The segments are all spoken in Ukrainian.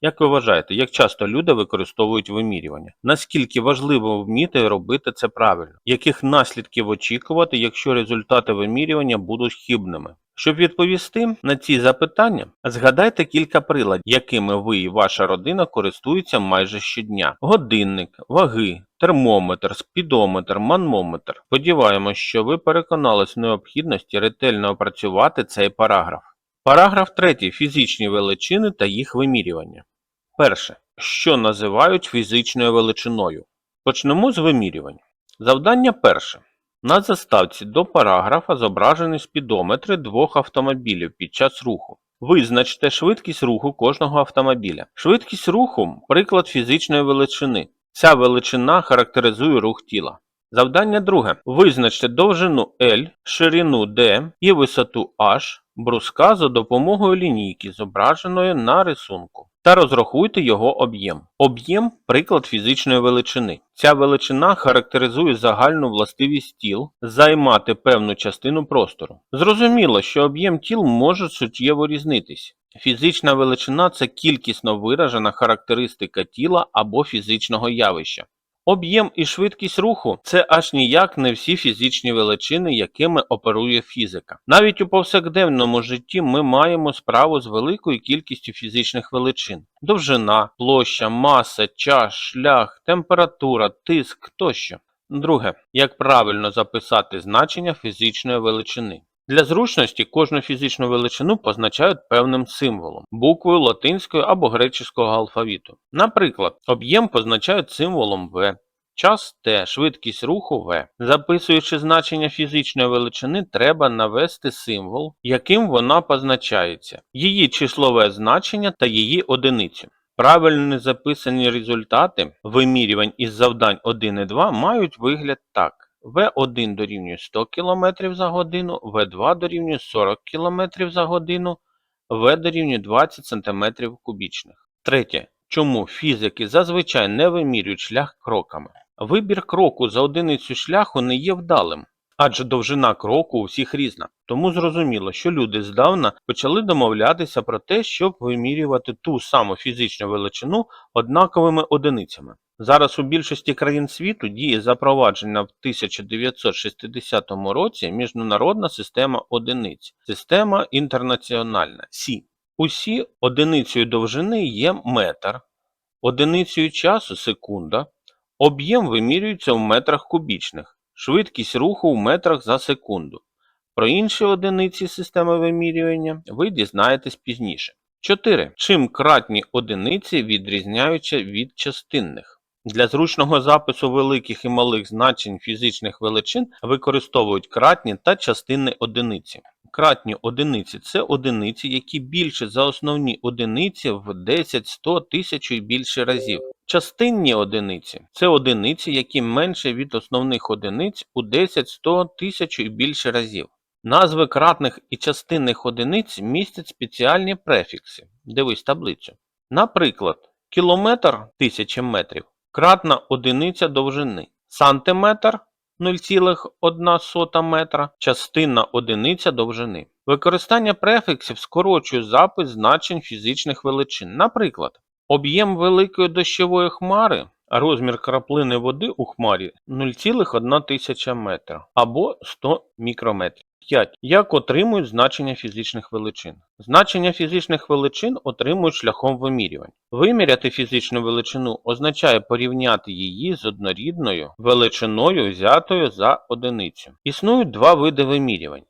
Як ви вважаєте, як часто люди використовують вимірювання? Наскільки важливо вміти робити це правильно? Яких наслідків очікувати, якщо результати вимірювання будуть хибними? Щоб відповісти на ці запитання, згадайте кілька приладів, якими ви і ваша родина користуються майже щодня: годинник, ваги, термометр, спідометр, манмометр. Сподіваємось, що ви переконались в необхідності ретельно опрацювати цей параграф. Параграф 3. Фізичні величини та їх вимірювання. Перше. Що називають фізичною величиною? Почнемо з вимірювань. Завдання перше. На заставці до параграфа зображені спідометри двох автомобілів під час руху. Визначте швидкість руху кожного автомобіля. Швидкість руху приклад фізичної величини. Ця величина характеризує рух тіла. Завдання друге. Визначте довжину L, ширину D і висоту H бруска за допомогою лінійки, зображеної на рисунку, та розрахуйте його об'єм. Об'єм приклад фізичної величини. Ця величина характеризує загальну властивість тіл займати певну частину простору. Зрозуміло, що об'єм тіл може суттєво різнитись. Фізична величина це кількісно виражена характеристика тіла або фізичного явища. Об'єм і швидкість руху це аж ніяк не всі фізичні величини, якими оперує фізика. Навіть у повсякденному житті ми маємо справу з великою кількістю фізичних величин: довжина, площа, маса, час, шлях, температура, тиск тощо. Друге, як правильно записати значення фізичної величини. Для зручності кожну фізичну величину позначають певним символом, буквою латинського або греческого алфавіту. Наприклад, об'єм позначають символом V, час T, швидкість руху V. Записуючи значення фізичної величини, треба навести символ, яким вона позначається, її числове значення та її одиницю. Правильно записані результати вимірювань із завдань 1 і 2 мають вигляд так. В1 дорівнює 100 км за годину, В2 дорівнює 40 км за годину, В дорівнює 20 см кубічних. Третє. Чому фізики зазвичай не вимірюють шлях кроками? Вибір кроку за одиницю шляху не є вдалим, адже довжина кроку у всіх різна. Тому зрозуміло, що люди здавна почали домовлятися про те, щоб вимірювати ту саму фізичну величину однаковими одиницями. Зараз у більшості країн світу діє запроваджена в 1960 році міжнародна система одиниць, система інтернаціональна СІ. Усі одиницею довжини є метр, одиницею часу секунда, об'єм вимірюється в метрах кубічних, швидкість руху в метрах за секунду. Про інші одиниці системи вимірювання ви дізнаєтесь пізніше. 4. Чим кратні одиниці відрізняються від частинних? Для зручного запису великих і малих значень фізичних величин використовують кратні та частинні одиниці. Кратні одиниці це одиниці, які більше за основні одиниці в 10, 100, 1000 і більше разів. Частинні одиниці це одиниці, які менше від основних одиниць у 10, 100, 1000 і більше разів. Назви кратних і частинних одиниць містять спеціальні префікси. Дивись таблицю. Наприклад, кілометр 1000 метрів кратна одиниця довжини, сантиметр 0,1 метра, частинна одиниця довжини. Використання префіксів скорочує запис значень фізичних величин. Наприклад, об'єм великої дощової хмари, розмір краплини води у хмарі 0,1 тисяча метра або 100 мікрометрів. 5. Як отримують значення фізичних величин? Значення фізичних величин отримують шляхом вимірювань. Виміряти фізичну величину означає порівняти її з однорідною величиною, взятою за одиницю. Існують два види вимірювань.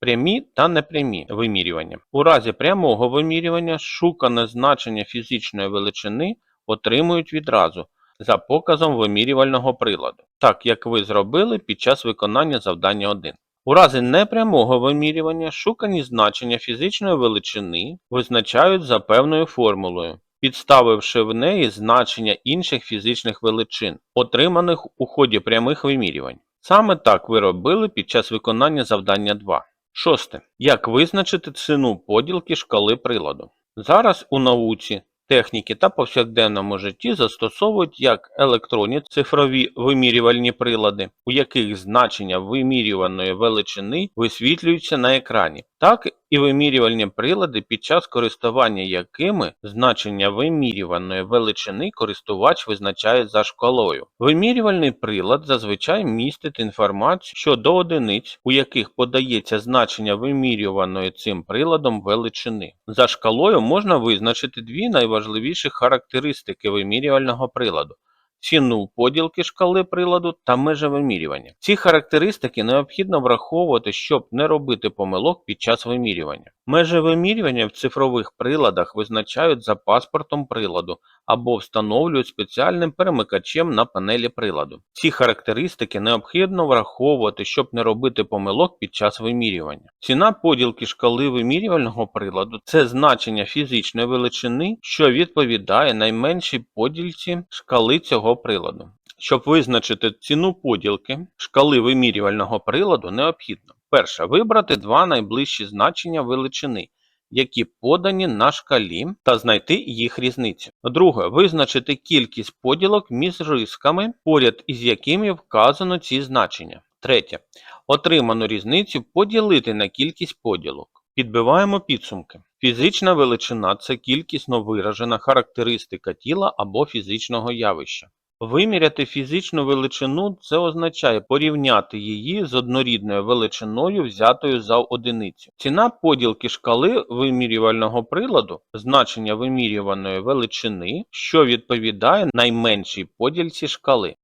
Прямі та непрямі вимірювання. У разі прямого вимірювання шукане значення фізичної величини отримують відразу за показом вимірювального приладу, так як ви зробили під час виконання завдання 1. У разі непрямого вимірювання шукані значення фізичної величини визначають за певною формулою, підставивши в неї значення інших фізичних величин, отриманих у ході прямих вимірювань. Саме так ви робили під час виконання завдання 2. Шосте. Як визначити ціну поділки шкали приладу? Зараз у науці техніки та повсякденному житті застосовують як електронні цифрові вимірювальні прилади, у яких значення вимірюваної величини висвітлюються на екрані. Так і вимірювальні прилади, під час користування якими значення вимірюваної величини користувач визначає за шкалою. Вимірювальний прилад зазвичай містить інформацію щодо одиниць, у яких подається значення вимірюваної цим приладом величини. За шкалою можна визначити дві найважливіші характеристики вимірювального приладу. Ціну поділки шкали приладу та межі вимірювання. Ці характеристики необхідно враховувати, щоб не робити помилок під час вимірювання. Межі вимірювання в цифрових приладах визначають за паспортом приладу або встановлюють спеціальним перемикачем на панелі приладу. Ці характеристики необхідно враховувати, щоб не робити помилок під час вимірювання. Ціна поділки шкали вимірювального приладу це значення фізичної величини, що відповідає найменшій поділці шкали цього приладу. Щоб визначити ціну поділки шкали вимірювального приладу, необхідно перше вибрати два найближчі значення величини, які подані на шкалі, та знайти їх різницю. Друге, визначити кількість поділок між рисками, поряд із якими вказано ці значення. Третє. Отриману різницю поділити на кількість поділок. Підбиваємо підсумки. Фізична величина це кількісно виражена характеристика тіла або фізичного явища. Виміряти фізичну величину це означає порівняти її з однорідною величиною, взятою за одиницю. Ціна поділки шкали вимірювального приладу значення вимірюваної величини, що відповідає найменшій поділці шкали.